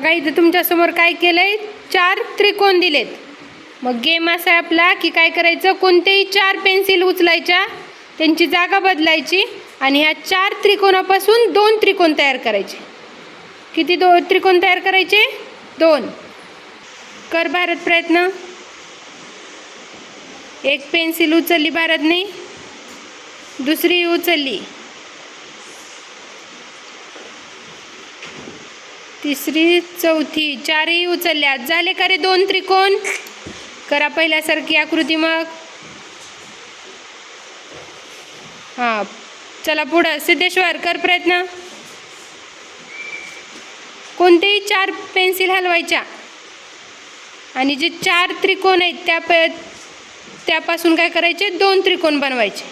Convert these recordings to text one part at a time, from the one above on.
बघा इथं तुमच्यासमोर काय केलंय? चार त्रिकोण दिलेत. मग गेम असा आहे आपला की काय करायचं? कोणतेही चार पेन्सिल उचलायच्या त्यांची जागा बदलायची आणि ह्या चार त्रिकोणापासून दोन त्रिकोण तयार करायचे. किती दो त्रिकोण तयार करायचे? दोन. कर भारत प्रयत्न. एक पेन्सिल उचलली भारतने दुसरी उचलली. तिसरी चौथी चारही उचलल्या. झाले का रे दोन त्रिकोण? करा पहिल्यासारखी आकृती मग. हां चला पुढं. सिद्धेश्वर कर प्रयत्न. कोणतेही चार पेन्सिल हलवायच्या. आणि जे चार त्रिकोण आहेत त्या प त्यापासून काय करायचे? दोन त्रिकोण बनवायचे.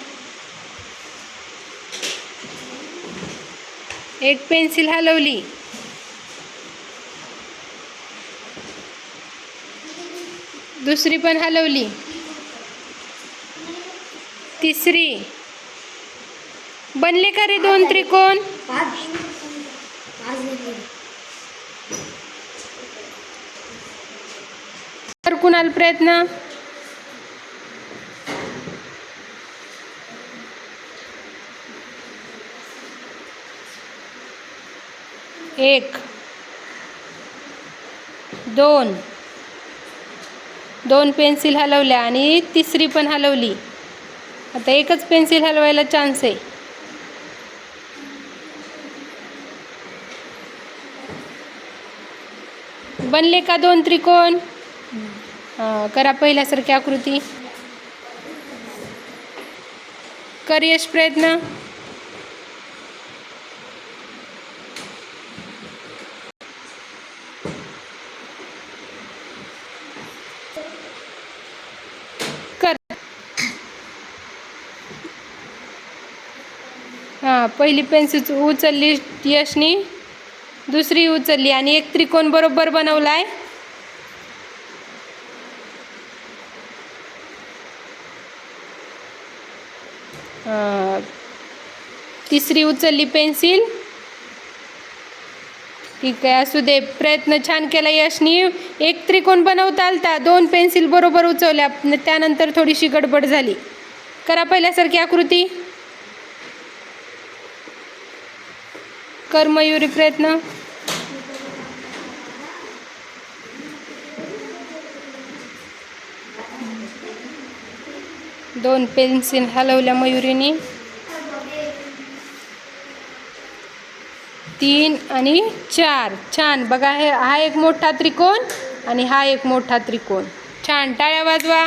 एक पेन्सिल हलवली. दुसरी पण हलवली. तिसरी. बनले का रे दोन त्रिकोण? तर कुणाल प्रयत्न? एक. दोन. दोन पेन्सिल हलवल्या आणि तिसरी पण हलवली. आता एकच पेन्सिल हलवायला चान्स आहे. बनले का दोन त्रिकोण? करा पहिल्यासारखी आकृती. कर यश प्रयत्न. हां पहिली पेन्सिल उचलली यशनी दुसरी उचलली आणि एक त्रिकोण बरोबर बनवलाय. आहे तिसरी उचलली पेन्सिल ठीक आहे असू दे प्रयत्न छान केला यशनी. एक त्रिकोण बनवता आलता दोन पेन्सिल बरोबर उचवल्या त्यानंतर थोडीशी गडबड झाली. करा पहिल्यासारखी आकृती. कर मयुरी प्रयत्न. दोन पेन्सिल हलवल्या मयुरीने. तीन आणि चार. छान. बघा हे हा एक मोठा त्रिकोण आणि हा एक मोठा त्रिकोण. छान. टाळ्या वाजवा.